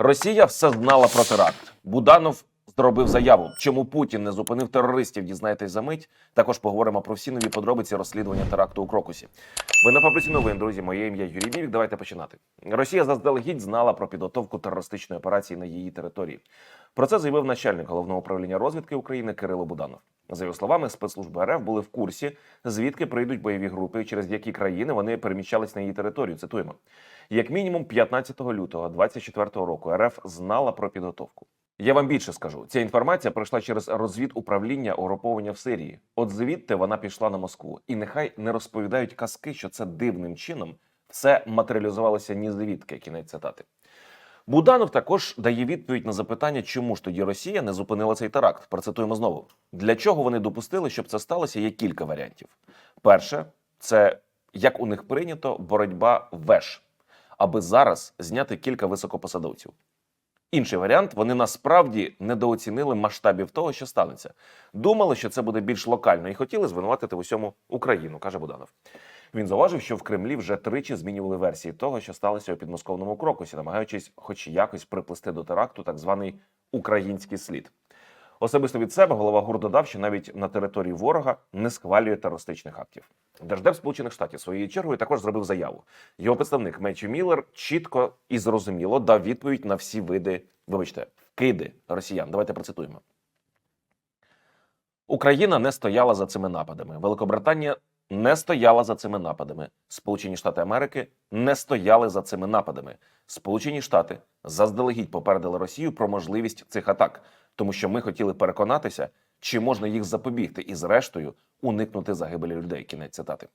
Росія все знала про теракт. Буданов зробив заяву. Чому Путін не зупинив терористів? Дізнайтесь за мить. Також поговоримо про всі нові подробиці розслідування теракту у Крокусі. Ви на фабриці новин, друзі. Моє ім'я Юрій Бівік. Давайте починати. Росія заздалегідь знала про підготовку терористичної операції на її території. Про це заявив начальник головного управління розвідки України Кирило Буданов. За його словами, спецслужби РФ були в курсі, звідки прийдуть бойові групи, через які країни вони переміщались на її територію. Цитуємо. Як мінімум 15 лютого 2024 року РФ знала про підготовку. Я вам більше скажу. Ця інформація пройшла через розвідуправління угруповання в Сирії. От звідти вона пішла на Москву. І нехай не розповідають казки, що це дивним чином все матеріалізувалося ні звідки. Кінець цитати. Буданов також дає відповідь на запитання, чому ж тоді Росія не зупинила цей теракт. Процитуємо знову. Для чого вони допустили, щоб це сталося? Є кілька варіантів. Перше, це як у них прийнято боротьба веш, аби зараз зняти кілька високопосадовців. Інший варіант вони насправді недооцінили масштабів того, що станеться. Думали, що це буде більш локально, і хотіли звинуватити в усьому Україну, каже Буданов. Він зауважив, що в Кремлі вже тричі змінювали версії того, що сталося у підмосковному крокусі, намагаючись, хоч якось приплести до теракту так званий український слід. Особисто від себе голова ГУР додав, що навіть на території ворога не схвалює терористичних актів. Держдеп Сполучених Штатів своєю чергою також зробив заяву. Його представник Мечі Міллер чітко і зрозуміло дав відповідь на всі види, вибачте, вкиди росіян. Давайте процитуємо. Україна не стояла за цими нападами. Великобританія не стояла за цими нападами. Сполучені Штати Америки не стояли за цими нападами. Сполучені Штати заздалегідь попередили Росію про можливість цих атак, тому що ми хотіли переконатися, чи можна їх запобігти і, зрештою, уникнути загибелі людей. Кінець цитати.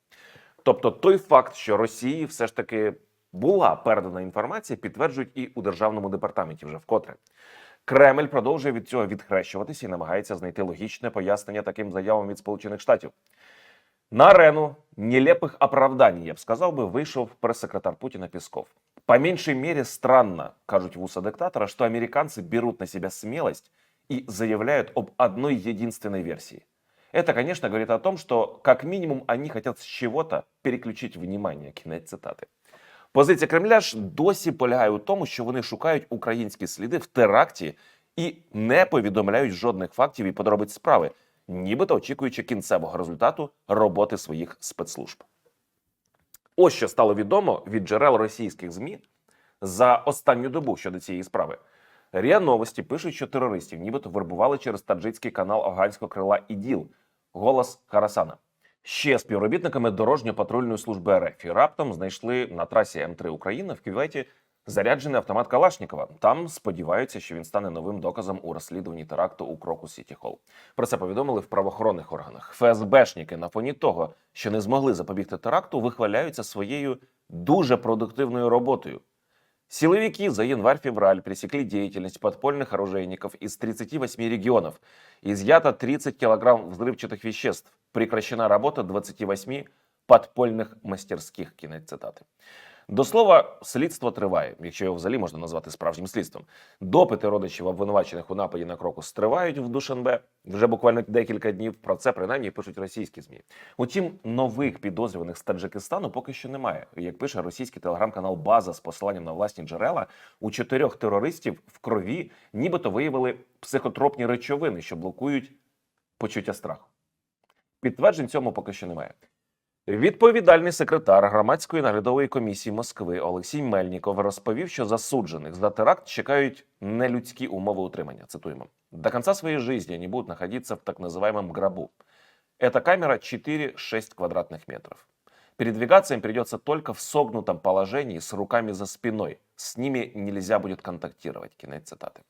Тобто, той факт, що Росії все ж таки була передана інформація, підтверджують і у державному департаменті вже вкотре. Кремль продовжує від цього відхрещуватися і намагається знайти логічне пояснення таким заявам від Сполучених Штатів. На арену нелепых оправданий, я б сказав би, вийшов прес-секретар Путіна Песков. По меньшей мере странно, кажуть в уса диктатора, что американцы берут на себя смелость и заявляют об одной единственной версии. Это, конечно, говорит о том, что как минимум они хотят с чего-то переключить внимание. Кінець цитати. Позиція Кремля ж досі полягає у тому, що вони шукають українські сліди в теракті і не повідомляють жодних фактів і подробиць справи, нібито очікуючи кінцевого результату роботи своїх спецслужб. Ось що стало відомо від джерел російських ЗМІ за останню добу щодо цієї справи. РІА Новості пишуть, що терористів нібито вербували через таджикський канал афганського крила ІДІЛ голос Харасана. Ще співробітниками дорожньо-патрульної служби РФ і раптом знайшли на трасі М3 Україна в Кюветі заряджений автомат Калашнікова. Там сподіваються, що він стане новим доказом у розслідуванні теракту у Кроку Сіті Холл. Про це повідомили в правоохоронних органах. ФСБшники на фоні того, що не змогли запобігти теракту, вихваляються своєю дуже продуктивною роботою. Силовики за январь-февраль пресекли деятельность подпольных оружейников из 38 регионов. Изъято 30 килограмм взрывчатых веществ. Прекращена работа 28 подпольних мастерських. Кінець цитати. До слова, слідство триває, якщо його взагалі можна назвати справжнім слідством. Допити родичів обвинувачених у нападі на крокус тривають в Душанбе вже буквально декілька днів. Про це принаймні пишуть російські змі. Утім, нових підозрюваних з Таджикистану поки що немає. Як пише російський телеграм-канал База з посиланням на власні джерела, у чотирьох терористів в крові нібито виявили психотропні речовини, що блокують почуття страху. Підтверджень цьому поки що немає. Відповідальний секретар громадської наглядової комісії Москви Олексій Мельніков розповів, що засуджених за теракт чекають нелюдські умови утримання. Цитуємо: до конца своей жизни они будут находиться в так называемом гробу. Эта камера 4-6 квадратных метров. Передвигаться им придется только в согнутом положении с руками за спиной. С ними нельзя будет контактировать. Кінець цитати.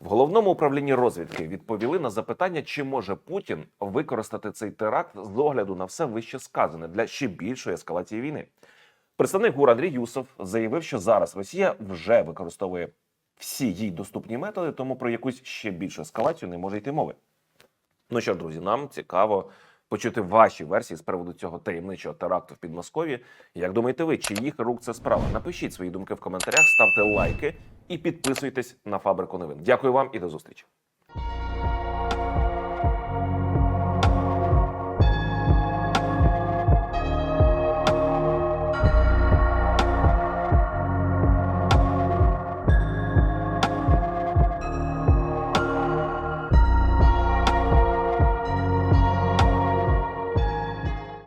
В головному управлінні розвідки відповіли на запитання, чи може Путін використати цей теракт з огляду на все вище сказане для ще більшої ескалації війни. Представник ГУР Андрій Юсов заявив, що зараз Росія вже використовує всі їй доступні методи, тому про якусь ще більшу ескалацію не може йти мови. Ну що ж, друзі, нам цікаво почути ваші версії з приводу цього таємничого теракту в Підмосков'ї. Як думаєте ви, чи їх рук це справа? Напишіть свої думки в коментарях, ставте лайки і підписуйтесь на фабрику новин. Дякую вам і до зустрічі.